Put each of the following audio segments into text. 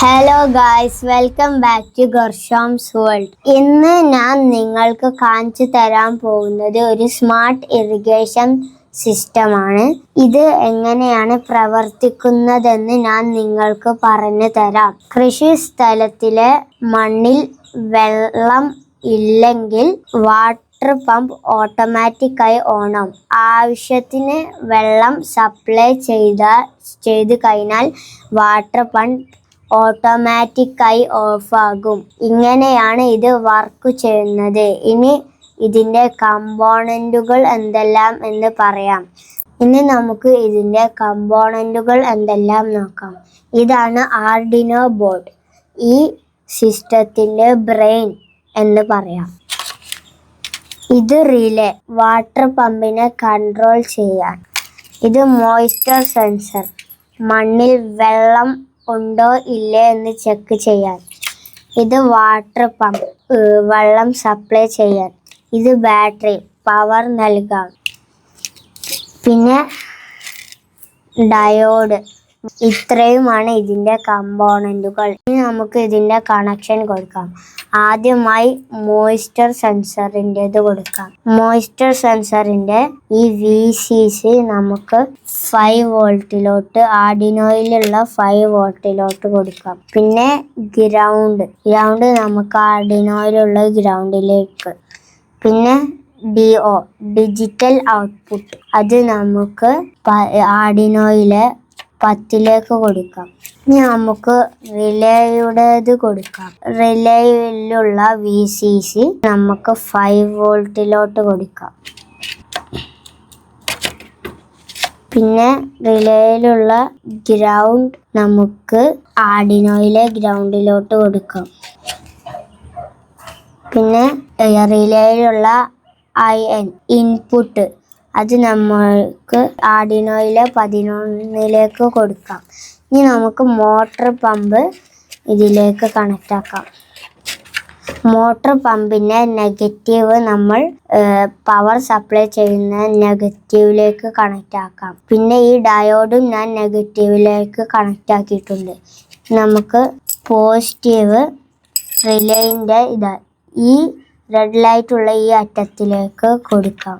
Hello guys welcome back to ഗർഷോംസ് world ഇന്ന് ഞാൻ നിങ്ങൾക്ക് കാണിച്ചു തരാൻ പോകുന്നത് ഒരു സ്മാർട്ട് ഇറിഗേഷൻ സിസ്റ്റമാണ് ഇത് എങ്ങനെയാണ് പ്രവർത്തിക്കുന്നതെന്ന് ഞാൻ നിങ്ങൾക്ക് പറഞ്ഞു തരാം. കൃഷി സ്ഥലത്തിലെ മണ്ണിൽ വെള്ളം ഇല്ലെങ്കിൽ വാട്ടർ പമ്പ് ഓട്ടോമാറ്റിക്കായി ഓണം. ആവശ്യത്തിന് വെള്ളം സപ്ലൈ ചെയ്ത ചെയ്ത് കഴിഞ്ഞാൽ വാട്ടർ പമ്പ് ഓട്ടോമാറ്റിക്കായി ഓഫാകും. ഇങ്ങനെയാണ് ഇത് വർക്ക് ചെയ്യുന്നത്. ഇനി ഇതിന്റെ കമ്പോണന്റുകൾ എന്തെല്ലാം എന്ന് പറയാം. ഇനി നമുക്ക് ഇതിന്റെ കമ്പോണന്റുകൾ എന്തെല്ലാം നോക്കാം. ഇതാണ് ആർഡിനോ ബോർഡ്. ഈ സിസ്റ്റത്തിന്റെ ബ്രെയിൻ എന്ന് പറയാം. ഇത് റിലേ വാട്ടർ പമ്പിനെ കൺട്രോൾ ചെയ്യാൻ. ഇത് മോയ്സ്ചർ സെൻസർ. മണ്ണിൽ വെള്ളം ഉണ്ടോ ഇല്ലേ എന്ന് ചെക്ക് ചെയ്യാൻ. ഇത് വാട്ടർ പമ്പ് വെള്ളം സപ്ലൈ ചെയ്യാൻ. ഇത് ബാറ്ററി പവർ നൽകാം പിന്നെ ഡയോഡ് ഇത്രയുമാണ് ഇതിന്റെ കമ്പോണന്റുകൾ ഇനി നമുക്ക് ഇതിന്റെ കണക്ഷൻ കൊടുക്കാം. ആദ്യമായി മോയ്സ്ചർ സെൻസറിന്റെത് കൊടുക്കാം. മോയ്സ്ചർ സെൻസറിന്റെ ഈ വി സി സി നമുക്ക് ഫൈവ് വോൾട്ടിലോട്ട് ആർഡിനോയിലുള്ള ഫൈവ് വോൾട്ടിലോട്ട് കൊടുക്കാം. പിന്നെ ഗ്രൗണ്ട് ഗ്രൗണ്ട് നമുക്ക് ആർഡിനോയിലുള്ള ഗ്രൗണ്ടിലേക്ക് പിന്നെ ഡി ഒ ഡിജിറ്റൽ ഔട്ട്പുട്ട് അത് നമുക്ക് ആർഡിനോയിലെ പത്തിലേക്ക് കൊടുക്കാം. നമുക്ക് റിലേയുടേത് കൊടുക്കാം. റിലേയിലുള്ള വി സി സി നമുക്ക് ഫൈവ് വോൾട്ടിലോട്ട് കൊടുക്കാം. പിന്നെ റിലേയിലുള്ള ഗ്രൗണ്ട് നമുക്ക് ആഡിനോയിലെ ഗ്രൗണ്ടിലോട്ട് കൊടുക്കാം. പിന്നെ റിലേയിലുള്ള ഐ എൻ ഇൻപുട്ട്. അത് നമ്മൾക്ക് ആഡിനോയിലെ പതിനൊന്നിലേക്ക് കൊടുക്കാം. ഇനി നമുക്ക് മോട്ടർ പമ്പ് ഇതിലേക്ക് കണക്റ്റ് ആക്കാം. മോട്ടർ പമ്പിന്റെ നെഗറ്റീവ് നമ്മൾ പവർ സപ്ലൈ ചെയ്യുന്ന നെഗറ്റീവിലേക്ക് കണക്റ്റ് ആക്കാം. പിന്നെ ഈ ഡയോഡും ഞാൻ നെഗറ്റീവിലേക്ക് കണക്റ്റ് ആക്കിയിട്ടുണ്ട്. നമുക്ക് പോസിറ്റീവ് റിലേന്റെ ഇതാ ഈ റെഡ് ലൈറ്റുള്ള ഈ അറ്റത്തിലേക്ക് കൊടുക്കാം.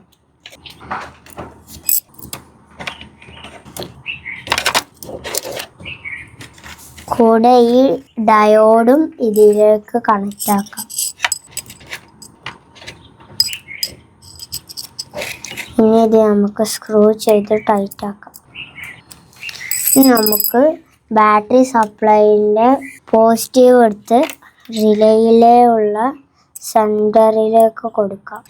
കൂടെ ഈ ഡയോഡും ഇതിലേക്ക് കണക്റ്റ് ആക്കാം. ഇനി ഇത് നമുക്ക് സ്ക്രൂ ചെയ്ത് ടൈറ്റ് ആക്കാം. ഇനി നമുക്ക് ബാറ്ററി സപ്ലൈന്റെ പോസിറ്റീവ് എടുത്ത് റിലേയിലെ ഉള്ള സെന്ററിലേക്ക് കൊടുക്കാം.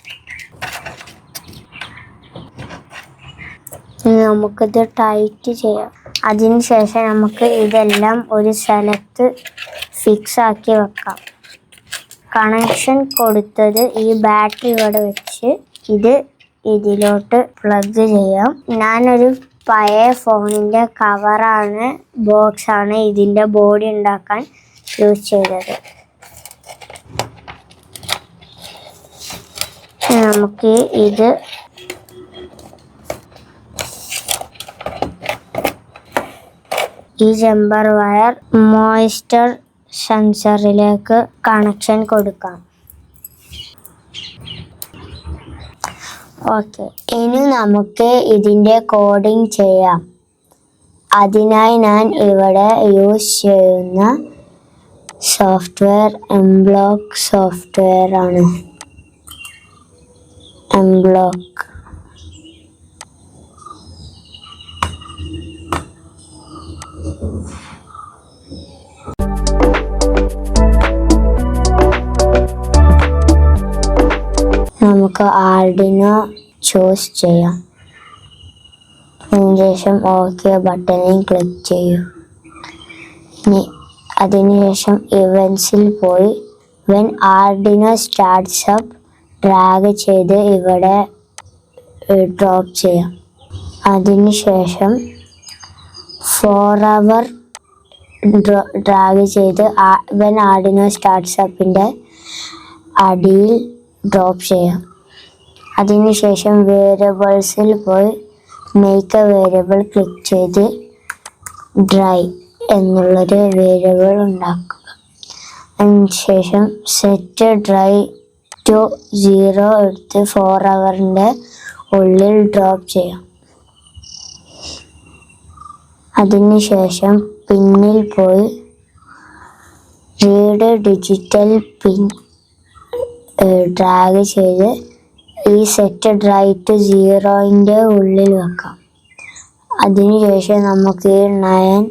നമുക്കിത് ടൈറ്റ് ചെയ്യാം. അതിനുശേഷം നമുക്ക് ഇതെല്ലാം ഒരു സ്ഥലത്ത് ഫിക്സ് ആക്കി വെക്കാം. കണക്ഷൻ കൊടുത്തത് ഈ ബാറ്ററി ഇവിടെ വെച്ച് ഇത് ഇതിലോട്ട് പ്ലഗ് ചെയ്യാം. ഞാനൊരു പഴയ ഫോണിന്റെ കവറാണ് ബോക്സാണ് ഇതിന്റെ ബോഡി ഉണ്ടാക്കാൻ യൂസ് ചെയ്തത്. നമുക്ക് ഇത് ഈ ജമ്പർ വയർ മോയ്സ്ചർ സെൻസറിലേക്ക് കണക്ഷൻ കൊടുക്കാം. ഓക്കെ ഇനി നമുക്ക് ഇതിന്റെ കോഡിംഗ് ചെയ്യാം. അതിനായി ഞാൻ ഇവിടെ യൂസ് ചെയ്യുന്ന സോഫ്റ്റ്വെയർ എംബ്ലോക്ക് സോഫ്റ്റ്വെയർ ആണ്. എംബ്ലോക്ക്. നമുക്ക് ആർഡിനോ ചൂസ് ചെയ്യാം. അതിനുശേഷം ഓക്കെ ബട്ടണിൽ ക്ലിക്ക് ചെയ്യൂ. ഇനി അതിനുശേഷം ഇവൻസിൽ പോയി. When Arduino starts up drag ചെയ്ത് ഇവിടെ ഡ്രോപ്പ് ചെയ്യാം. അതിനുശേഷം ഫോർ അവർ ഡ്രാഗ് ചെയ്ത് വെൻ ആർഡിനോ സ്റ്റാർട്ട്സ് അപ്പിന്റെ അടിയിൽ ഡ്രോപ്പ് ചെയ്യാം. അതിനുശേഷം വേരിയബിൾസിൽ പോയി മേക്ക് എ വേരിയബിൾ ക്ലിക്ക് ചെയ്ത് ഡ്രൈ എന്നുള്ളൊരു വേരിയബിൾ ഉണ്ടാക്കുക. അതിനുശേഷം സെറ്റ് ഡ്രൈ ടു സീറോ എടുത്ത് ഫോർ അവറിന്റെ ഉള്ളിൽ ഡ്രോപ്പ് ചെയ്യാം. അതിനുശേഷം പിന്നിൽ പോയി റീഡ് ഡിജിറ്റൽ പിൻ ഡ്രാഗ് ചെയ്ത് ഈ സെറ്റ് ഡ്രൈ ടു സീറോയിന്റെ ഉള്ളിൽ വെക്കാം. അതിനുശേഷം നമുക്ക് ഈ നയൻ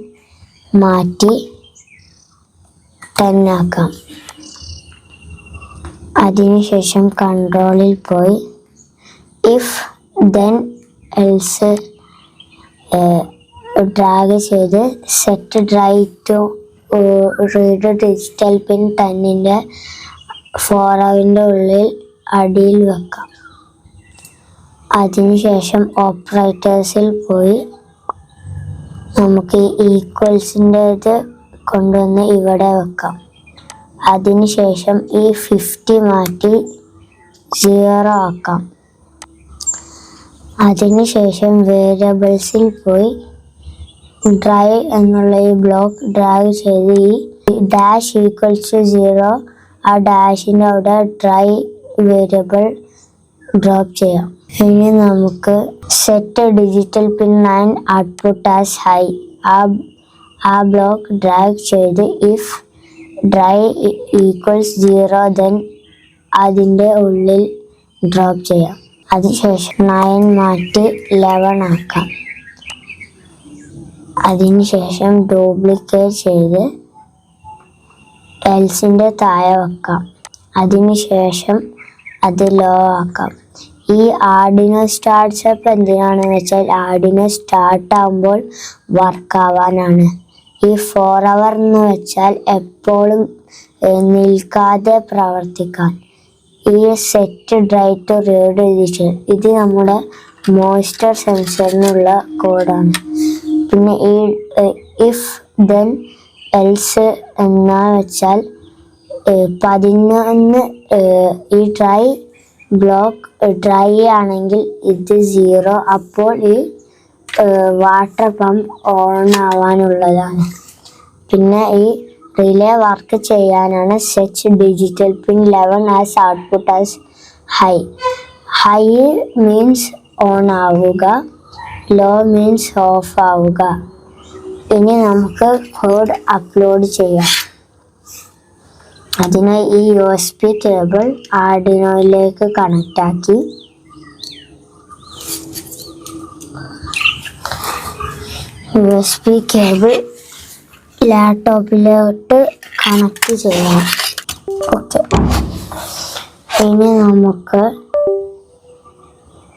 മാറ്റി ടെന്നാക്കാം അതിനുശേഷം കൺട്രോളിൽ പോയി. ഇഫ് ദെൻ എൽസ് ഡ്രാഗ് ചെയ്ത് set to read digital pin ടെന്നിന്റെ ഫോറവിന്റെ ഉള്ളിൽ അടിയിൽ വെക്കാം. അതിനുശേഷം ഓപ്പറേറ്റേഴ്സിൽ പോയി. നമുക്ക് ഈക്വൽസിന്റെ ഇത് കൊണ്ടുവന്ന് ഇവിടെ വെക്കാം. അതിനുശേഷം ഈ ഫിഫ്റ്റി മാറ്റി സീറോ ആക്കാം. അതിനുശേഷം വേരിയബിൾസിൽ പോയി ഡ്രൈ എന്നുള്ള ഈ ബ്ലോക്ക് ഡ്രൈവ് ചെയ്ത് ഈ ഡാഷ് ഈക്വൽസ് ടു സീറോ ആ ഡാഷിന്റെ അവിടെ ഡ്രൈ വേരിയബിൾ ഡ്രോപ്പ് ചെയ്യാം. ഇനി നമുക്ക് set digital pin nine output as high ആ ആ ബ്ലോക്ക് ഡ്രാഗ് ചെയ്ത് if dry equals zero then അതിന്റെ ഉള്ളിൽ ഡ്രോപ്പ് ചെയ്യാം. അതിനുശേഷം നയൻ മാറ്റി ലെവൻ ആക്കാം. അതിനുശേഷം ഡ്യൂപ്ലിക്കേറ്റ് ചെയ്ത് എൽസിന്റെ താഴെ വെക്കാം. അതിനുശേഷം അത് ലോ ആക്കാം. ഈ ആർഡിനോ സ്റ്റാർട്ട് സ്റ്റെപ്പ് എന്തിനാണെന്ന് വെച്ചാൽ ആർഡിനോ സ്റ്റാർട്ട് ആകുമ്പോൾ വർക്ക് ആവാനാണ്. ഈ ഫോർ അവർ എന്ന് വെച്ചാൽ എപ്പോഴും നിൽക്കാതെ പ്രവർത്തിക്കാൻ. ഈ set dry to read edition ഇത് നമ്മുടെ മോയ്സ്ചർ സെൻസറിനുള്ള കോഡാണ് പിന്നെ ഈ ഇഫ് ദെൻ എൽസ് എന്നാ വെച്ചാൽ പതിനൊന്ന് ഈ ഡ്രൈ ബ്ലോക്ക് ഡ്രൈ ആണെങ്കിൽ ഇത് സീറോ അപ്പോൾ ഈ വാട്ടർ പമ്പ് ഓൺ ആവാനുള്ളതാണ്. പിന്നെ ഈ റിലേ വർക്ക് ചെയ്യാനാണ് set digital pin eleven as output as high high means on ആവുക ലോ മീൻസ് ഓഫ് ആവുക. ഇനി നമുക്ക് കോഡ് അപ്ലോഡ് ചെയ്യാം. അതിനായി ഈ യു എസ് പി കേബിൾ ആർഡിനോയിലേക്ക് കണക്റ്റാക്കി. യു എസ് പി കേബിൾ ലാപ്ടോപ്പിലോട്ട് കണക്ട് ചെയ്യാം. ഓക്കെ. ഇനി നമുക്ക്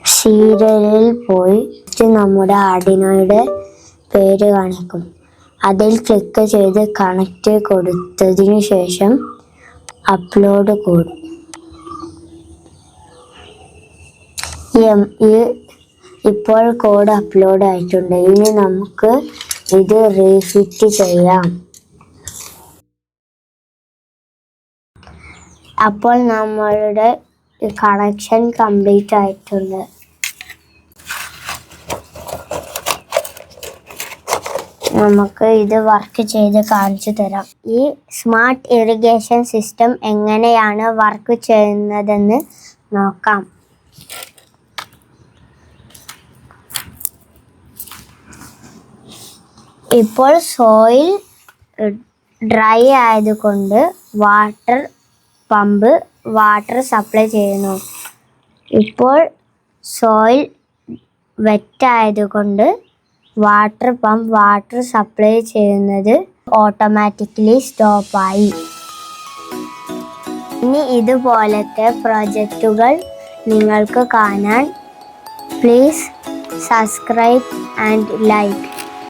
സീരിയലിൽ പോയി നമ്മുടെ ആർഡിനോയുടെ പേര് കാണിക്കും. അതിൽ ക്ലിക്ക് ചെയ്ത് കണക്റ്റ് കൊടുത്തതിന് ശേഷം അപ്ലോഡ് എം- ഈ ഇപ്പോൾ കോഡ് അപ്ലോഡ് ആയിട്ടുണ്ട്. ഇനി നമുക്ക് ഇത് റീഫിറ്റ് ചെയ്യാം. അപ്പോൾ നമ്മളുടെ കണക്ഷൻ കംപ്ലീറ്റ് ആയിട്ടുണ്ട്. നമുക്ക് ഇത് വർക്ക് ചെയ്ത് കാണിച്ചു തരാം. ഈ സ്മാർട്ട് ഇറിഗേഷൻ സിസ്റ്റം എങ്ങനെയാണ് വർക്ക് ചെയ്യുന്നതെന്ന് നോക്കാം. ഇപ്പോൾ സോയിൽ ഡ്രൈ ആയതുകൊണ്ട് വാട്ടർ പമ്പ് വാട്ടർ സപ്ലൈ ചെയ്യുന്നു. ഇപ്പോൾ സോയിൽ വെറ്റ് ആയതുകൊണ്ട് വാട്ടർ പമ്പ് വാട്ടർ സപ്ലൈ ചെയ്യുന്നത് ഓട്ടോമാറ്റിക്കലി സ്റ്റോപ്പായി ഇനി ഇതുപോലത്തെ പ്രൊജക്റ്റുകൾ നിങ്ങൾക്ക് കാണാൻ പ്ലീസ് സബ്സ്ക്രൈബ് ആൻഡ് ലൈക്ക്